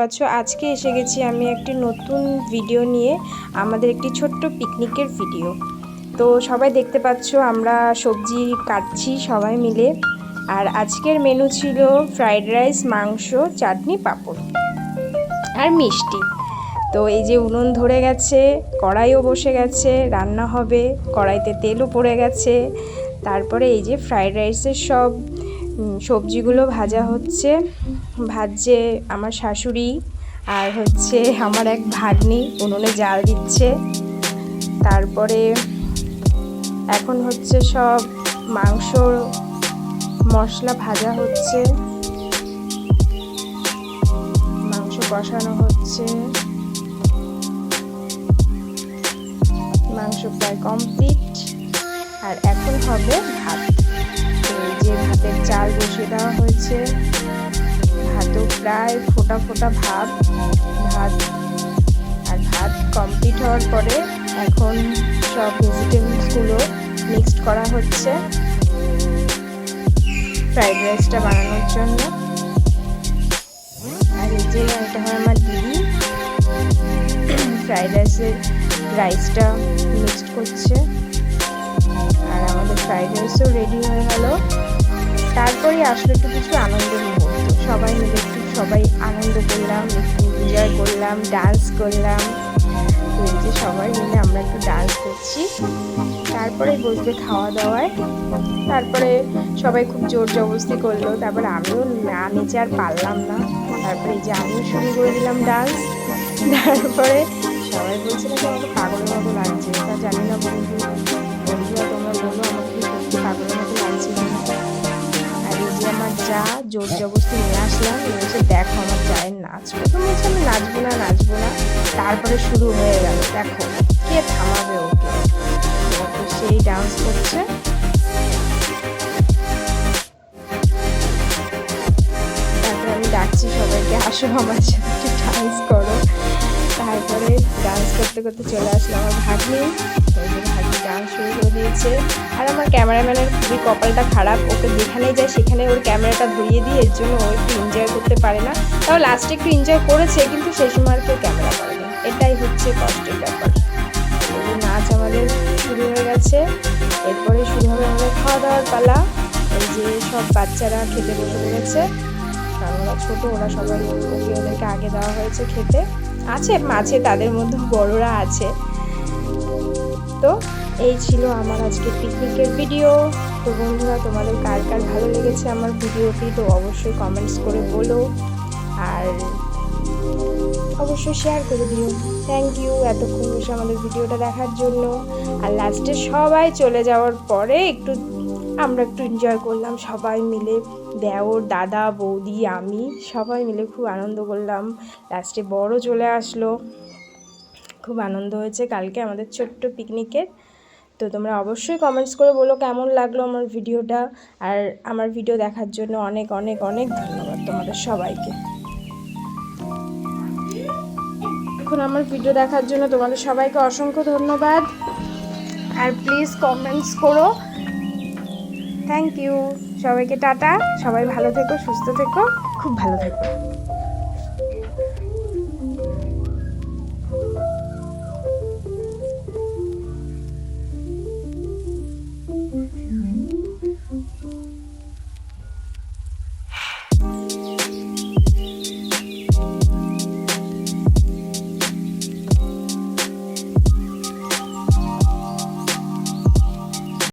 পাচ্ছ আজকে এসে গেছি আমি একটি নতুন ভিডিও নিয়ে, আমাদের একটি ছোট্ট পিকনিকের ভিডিও তো সবাই দেখতে পাচ্ছ, আমরা সবজি কাটছি সবাই মিলে। আর আজকের মেনু ছিল ফ্রাইড রাইস মাংস, চাটনি, পাঁপড় আর মিষ্টি। তো এই যে উনুন ধরে গেছে, কড়াইও বসে গেছে, রান্না হবে, কড়াইতে তেলও পড়ে গেছে। তারপরে এই যে ফ্রাইড রাইসের সব সবজিগুলো ভাজা হচ্ছে, ভাজছে আমার শাশুড়ি আর হচ্ছে আমার এক ভাগ্নি, উনুনে জাল দিচ্ছে। তারপরে এখন হচ্ছে সব মাংস মশলা ভাজা হচ্ছে। মাংস কষানো হচ্ছে। মাংস প্রায় কমপ্লিট আর এখন হবে ভাত। চাল বসিয়ে দেওয়া হয়েছে। ভাতও প্রায় ফোটা ফোটা ভাত ভাত আর ভাত কমপ্লিট হওয়ার পরে এখন সব ভেজিটেবলসগুলো মিক্সড করা হচ্ছে। ফ্রাইড রাইসটা বানানোর জন্য। আর এই যে এটা হয় আমার দিদি। ফ্রাইড রাইসের রাইসটা মিক্সড করছে। আর আমাদের ফ্রাইড রাইসও রেডি হয়ে গেল। তারপরে আসলে একটু কিছু আনন্দ মুহূর্ত সবাই মিলে একটু সবাই আনন্দ করলাম, একটু এনজয় করলাম ডান্স করলাম। তো যে সবাই মিলে আমরা একটু ডান্স করছি। তারপরে বসবে খাওয়া দাওয়ায়। তারপরে সবাই খুব জোর জবরদস্তি করল। তারপরে আমিও না, নিচে আর পারলাম না। তারপরে যে আমিও শুরু করে দিলাম ডান্স তারপরে সবাই বলছিল যে আমাকে পাগলের মতো লাগছে। তা জানি না বন্ধু। বন্ধুরা, তোমরা বলো আমাকে সত্যি পাগলের মতো লাগছে আমার জোর জবরদস্তি নিয়ে আসলাম। এসে দেখো, আমার চায়ের নাচ প্রথমে আমি নাচবো না নাচবো না। তারপরে শুরু হয়ে গেল। দেখো, কে থামাবে ওকে? সেই ডান্স করছে। তারপরে আমি ডাকছি সবাইকে, আসো আমার সাথে একটু ডান্স করো। তারপরে ডান্স করতে করতে চলে আসলো আমার ভাগ্নি। শুরু করে দিয়েছে। আর আমার ক্যামেরাম্যানের খুবই কপালটা খারাপ। ওকে যেখানেই যায় সেখানে ওর ক্যামেরাটা ধরিয়ে দিয়ে এর জন্য ও একটু এনজয় করতে পারে না। তাও লাস্টে একটু এনজয় করেছে, কিন্তু সেই সময় আর কেউ ক্যামেরা করে না এটাই হচ্ছে কষ্টের ব্যাপার। নাচ আমাদের শুরু হয়ে গেছে। এরপরে শুরু হবে আমাদের খাওয়া দাওয়ার পালা। এই যে সব বাচ্চারা খেতে বসে কারণ ওরা ছোটো, ওরা সবাই ওকে ওদেরকে আগে দেওয়া হয়েছে খেতে। আছে মাঝে, তাদের মধ্যে বড়রা আছে। তো এই ছিল আমার আজকে পিকনিকের ভিডিও তো বন্ধুরা, তোমাদের কার কার ভালো লেগেছে আমার ভিডিওটি তো অবশ্যই কমেন্টস করে বলো। আর অবশ্যই শেয়ার করে দিও। থ্যাংক ইউ এতক্ষণ বসে আমাদের ভিডিওটা দেখার জন্য। আর লাস্টে সবাই চলে যাওয়ার পরে একটু, আমরা একটু এনজয় করলাম। সবাই মিলে দেওর দাদা, বৌদি, আমি, সবাই মিলে খুব আনন্দ করলাম। লাস্টে বড় চলে আসলো। খুব আনন্দ হয়েছে। কালকে আমাদের ছোট্ট পিকনিকের তো তোমরা অবশ্যই কমেন্টস করে বলো কেমন লাগল আমার ভিডিওটা। আর আমার ভিডিও দেখার জন্য অনেক অনেক অনেক ধন্যবাদ তোমাদের সবাইকে। এখন আমার ভিডিও দেখার জন্য তোমাদের সবাইকে অসংখ্য ধন্যবাদ। আর প্লিজ কমেন্টস করো। থ্যাংক ইউ সবাইকে টাটা। সবাই ভালো থেকো, সুস্থ থেকো। খুব ভালো থেকো।